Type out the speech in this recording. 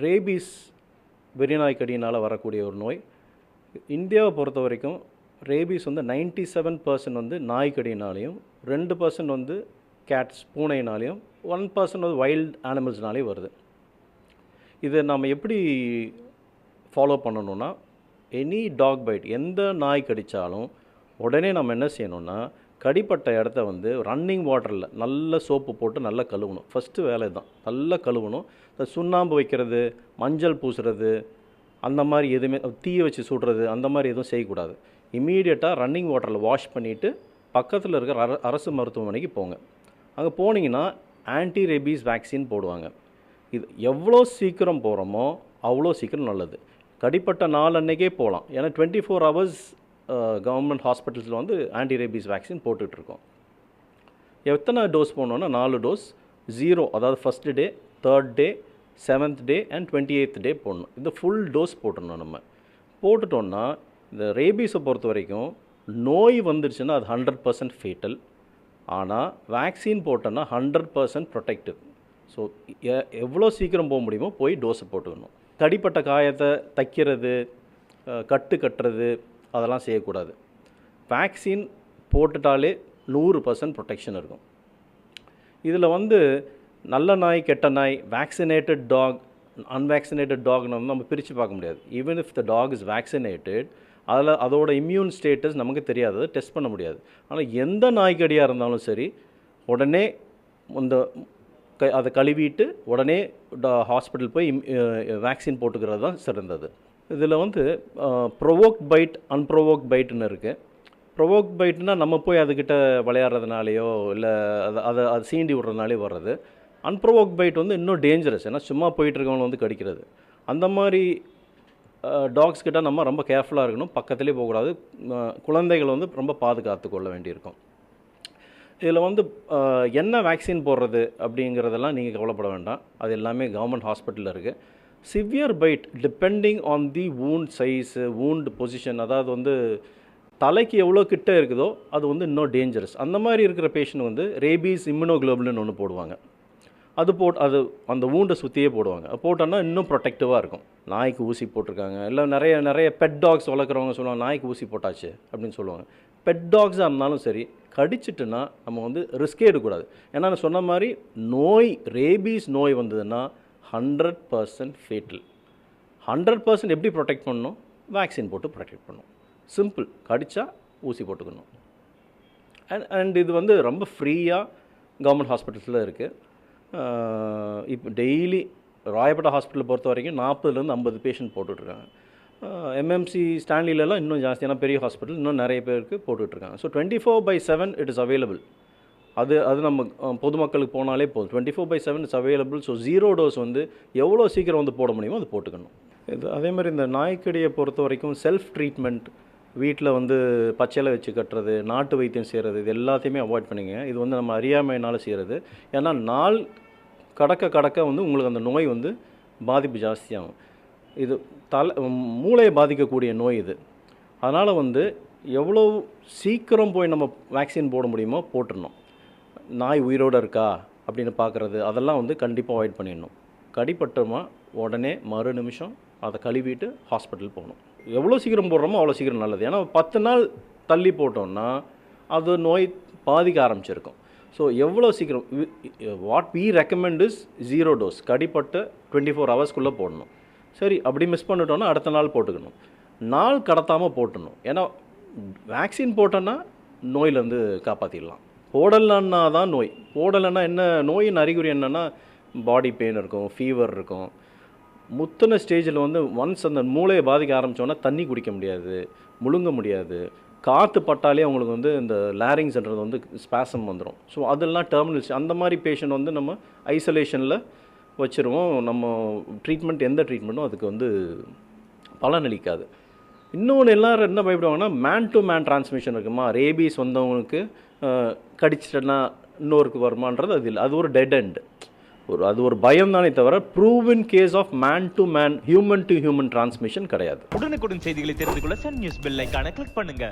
Rabies வெறிநாய் கடியினால் வரக்கூடிய ஒரு நோய். இந்தியாவை பொறுத்த வரைக்கும் ரேபீஸ் வந்து 97% செவன் பர்சன்ட் வந்து நாய்க்கடினாலையும் ரெண்டு பர்சன்ட் வந்து கேட்ஸ் பூனையினாலையும் ஒன் பர்சன்ட் வந்து வைல்ட் அனிமல்ஸ்னாலேயும் வருது. இதை நம்ம எப்படி ஃபாலோ பண்ணணும்னா எனி டாக் பைட் எந்த நாய் கடித்தாலும் உடனே நம்ம என்ன செய்யணும்னா கடிப்பட்ட இடத்த வந்து ரன்னிங் வாட்டரில் நல்ல சோப்பு போட்டு நல்லா கழுவணும். ஃபஸ்ட்டு வேலை தான் நல்லா கழுவணும். இந்த சுண்ணாம்பு வைக்கிறது மஞ்சள் பூசுறது அந்த மாதிரி எதுவுமே தீயை வச்சு சுடுறது அந்த மாதிரி எதுவும் செய்யக்கூடாது. இமீடியட்டாக ரன்னிங் வாட்டரில் வாஷ் பண்ணிவிட்டு பக்கத்தில் இருக்கிற அர அரசு மருத்துவமனைக்கு போங்க. அங்கே போனீங்கன்னா ஆன்டி ரேபீஸ் வேக்சின் போடுவாங்க. இது எவ்வளோ சீக்கிரம் போகிறோமோ அவ்வளோ சீக்கிரம் நல்லது. கடிப்பட்ட நாள் அன்னைக்கே போகலாம் ஏன்னா டுவெண்ட்டி ஃபோர் ஹவர்ஸ் கவர்மெண்ட் ஹாஸ்பிட்டல்ஸில் வந்து ஆன்டி ரேபீஸ் வேக்சின் போட்டுட்ருக்கோம். எத்தனை டோஸ் போடணுன்னா நாலு டோஸ் ஜீரோ அதாவது first day third day seventh day and twenty eighth day போடணும். இந்த ஃபுல் டோஸ் போட்டுடணும் நம்ம. போட்டுட்டோன்னா இந்த ரேபீஸை பொறுத்த வரைக்கும் நோய் வந்துருச்சுன்னா அது ஹண்ட்ரட் பர்சன்ட் ஃபேட்டல் ஆனால் வேக்சின் போட்டோன்னா ஹண்ட்ரட் பர்சன்ட் ப்ரொடெக்டிவ் ஸோ எவ்வளோ சீக்கிரம் போக முடியுமோ போய் டோஸை போட்டுக்கணும் தடிப்பட்ட காயத்தை தைக்கிறது கட்டு கட்டுறது அதெல்லாம் செய்யக்கூடாது. வேக்சின் போட்டுட்டாலே நூறு பர்சன்ட் ப்ரொடெக்ஷன் இருக்கும். இதில் வந்து நல்ல நாய் கெட்ட நாய் வேக்சினேட்டட் டாக் அன்வேக்சினேட்டட் டாக்னு வந்து நம்ம பிரித்து பார்க்க முடியாது. Even if the dog is vaccinated அதில் அதோட இம்யூன் ஸ்டேட்டஸ் நமக்கு தெரியாது. டெஸ்ட் பண்ண முடியாது. ஆனால் எந்த நாய்க்கடியாக இருந்தாலும் சரி உடனே இந்த க அதை கழுவிட்டு உடனே ஹாஸ்பிட்டல் போய் வேக்சின் போட்டுக்கிறது தான் சிறந்தது. இதில் வந்து ப்ரொவோக் பைட் அன்ப்ரொவோக் பைட்னு இருக்குது ப்ரொவோக் பைட்னா நம்ம போய் அதுக்கிட்ட விளையாடுறதுனாலையோ இல்லை அதை அதை அது சீண்டி விடுறதுனாலே வர்றது. அன்ப்ரொவோக் பைட் வந்து இன்னும் டேஞ்சரஸ் ஏன்னா சும்மா போயிட்டு இருக்கவங்கள வந்து கடிக்கிறது. அந்த மாதிரி டாக்ஸ் கிட்ட நம்ம ரொம்ப கேர்ஃபுல்லாக இருக்கணும். பக்கத்துலேயே போகக்கூடாது. குழந்தைகள் வந்து ரொம்ப பாதுகாத்து கொள்ள வேண்டியிருக்கும். இதில் வந்து என்ன வேக்சின் போடுறது அப்படிங்கிறதெல்லாம் நீங்கள் கவலைப்பட வேண்டாம். அது எல்லாமே கவர்மெண்ட் ஹாஸ்பிட்டலில் இருக்குது severe bite depending on the wound size wound position அதாவது வந்து தலைக்கு எவ்வளோ கிட்ட இருக்குதோ அது வந்து இன்னும் டேஞ்சரஸ் அந்த மாதிரி இருக்கிற பேஷண்ட் வந்து ரேபீஸ் இம்யூனோகுளோபுலின் ஒன்று போடுவாங்க. அது போட் அது அந்த ஊண்டை சுற்றியே போடுவாங்க. போட்டோன்னா இன்னும் ப்ரொடெக்டிவாக இருக்கும். நாய்க்கு ஊசி போட்டிருக்காங்க. இல்லை நிறைய நிறைய பெட் டாக்ஸ் வளர்க்குறவங்க சொல்லுவாங்க நாய்க்கு ஊசி போட்டாச்சு அப்படின்னு சொல்லுவாங்க. பெட் டாக்ஸாக இருந்தாலும் சரி கடிச்சிட்டுனா நம்ம வந்து ரிஸ்கே எடுக்கக்கூடாது. ஏன்னா நான் சொன்ன மாதிரி நோய் ரேபீஸ் நோய் வந்ததுன்னா hundred percent fatal hundred percent எப்படி ப்ரொடெக்ட் பண்ணணும்? வேக்சின் போட்டு ப்ரொடெக்ட் பண்ணணும். சிம்பிள் கடித்தா ஊசி போட்டுக்கணும். அண்ட் அண்ட் இது வந்து ரொம்ப ஃப்ரீயாக கவர்மெண்ட் ஹாஸ்பிட்டல்ஸில் இருக்குது இப்போ டெய்லி ராயப்பேட்டை ஹாஸ்பிட்டலை பொறுத்த வரைக்கும் நாற்பதுலேருந்து ஐம்பது பேஷண்ட் போட்டுட்ருக்காங்க. எம்எம்சி ஸ்டான்லிலலாம் இன்னும் ஜாஸ்தியான பெரிய ஹாஸ்பிட்டல் இன்னும் நிறைய பேருக்கு போட்டுட்ருக்காங்க. So twenty four by seven it is available அது அது நம்ம பொதுமக்களுக்கு போனாலே போதும். Twenty four by seven is available so zero dose வந்து எவ்வளோ சீக்கிரம் வந்து போட முடியுமோ அது போட்டுக்கணும். இது அதே மாதிரி இந்த நாய்க்கடியை பொறுத்த வரைக்கும் செல்ஃப் ட்ரீட்மெண்ட் வீட்டில் வந்து பச்சையில வச்சு கட்டுறது நாட்டு வைத்தியம் செய்கிறது இது எல்லாத்தையுமே அவாய்ட் பண்ணிங்க. இது வந்து நம்ம அறியாமையினால் செய்கிறது ஏன்னா நாள் கடக்க கடக்க வந்து உங்களுக்கு அந்த நோய் வந்து பாதிப்பு ஜாஸ்தியாகும். இது தலை மூளையை பாதிக்கக்கூடிய நோய் இது. அதனால் வந்து எவ்வளோ சீக்கிரம் போய் நம்ம வேக்சின் போட முடியுமோ போட்டுடணும். நாய் உயிரோடு இருக்கா அப்படின்னு பார்க்குறது அதெல்லாம் வந்து கண்டிப்பாக அவாய்ட் பண்ணிடணும். கடிப்பட்டோமா உடனே மறு நிமிஷம் அதை கழுவிட்டு ஹாஸ்பிட்டல் போகணும். எவ்வளோ சீக்கிரம் போடுறோமோ அவ்வளோ சீக்கிரம் நல்லது. ஏன்னா பத்து நாள் தள்ளி போட்டோம்னா அது நோய் பாதிக்க ஆரம்பிச்சிருக்கும். ஸோ எவ்வளோ சீக்கிரம் what we recommend is zero dose கடிப்பட்டு twenty four ஹவர்ஸ்க்குள்ளே போடணும். சரி அப்படி மிஸ் பண்ணிட்டோன்னா அடுத்த நாள் போட்டுக்கணும். நாள் கடத்தாமல் போட்டணும் ஏன்னா வேக்சின் போட்டோன்னா நோயிலேருந்து காப்பாற்றிடலாம் போடலைன்னா தான் நோய். போடலைன்னா என்ன நோயின் அறிகுறி என்னென்னா பாடி பெயின் இருக்கும் ஃபீவர் இருக்கும். முத்தின ஸ்டேஜில் வந்து ஒன்ஸ் அந்த மூளையை பாதிக்க ஆரம்பித்தோன்னா தண்ணி குடிக்க முடியாது முழுங்க முடியாது. காற்று பட்டாலே அவங்களுக்கு வந்து இந்த லேரிங்ஸ்ன்றது வந்து ஸ்பாசம் வந்துடும் ஸோ அதெல்லாம் டெர்மினல்ஸ் அந்த மாதிரி பேஷண்ட் வந்து நம்ம ஐசோலேஷனில் வச்சுருவோம். நம்ம ட்ரீட்மெண்ட் எந்த ட்ரீட்மெண்ட்டும் அதுக்கு வந்து பலனளிக்காது. இன்னொன்று எல்லாரும் என்ன பயப்படுவாங்கன்னா மேன் டு மேன் டிரான்ஸ்மிஷன் இருக்குமா? ரேபீஸ் வந்தவங்களுக்கு கடிச்சிட்டேன்னா இன்னொருக்கு வருமான்றது அது இல்லை. அது ஒரு டெட் அண்ட் ஒரு அது ஒரு பயம் தானே தவிர proven case of man to man human to human transmission கிடையாது. உடனுக்குடன் செய்திகளை தெரிந்து கொள்ள சன் நியூஸ் பெல் ஐக்கான கிளிக் பண்ணுங்க.